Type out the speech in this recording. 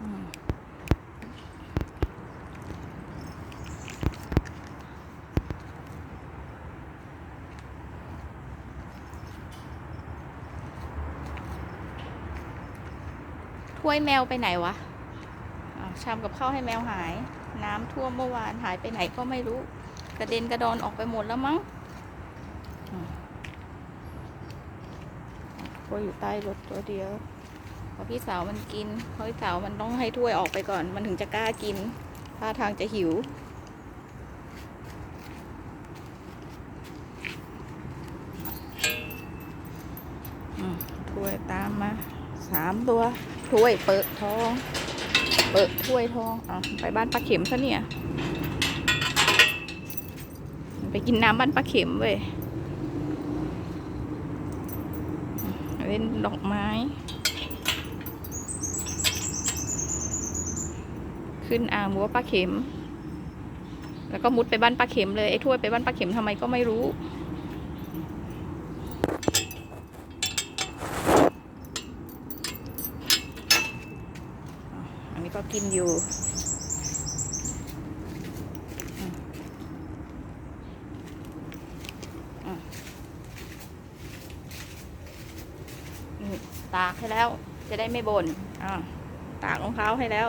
ถ้วยแมวไปไหนวะชามกับข้าวให้แมวหาย น้ำท่วมเมื่อวานหายไปไหนก็ไม่รู้ กระเด็นกระดอนออกไปหมดแล้วมั้งอืมถ้วยอยู่ใต้รถตัวเดียว พี่สาวมันกินพี่สาวมันต้องให้ถ้วยออกไปก่อน มันถึงจะกล้ากินท่าทางจะหิว ถ้วยตามมาสามตัว ถ้วยเปิดทอง เปิดถ้วยทองเอาไปบ้านป้าเข็มซะเนี่ย ไปกินน้ำบ้านป้าเข็มเว้ยเล่นดอกไม้ ขึ้นอ่างบัวป้าเข็ม แล้วก็มุดไปบ้านป้าเข็มเลยไอ้ถ้วยไปบ้านป้าเข็มทำไมก็ไม่รู้อันนี้ก็กินอยู่ ตากให้แล้ว จะได้ไม่บน่นตากรองเท้าให้แล้ว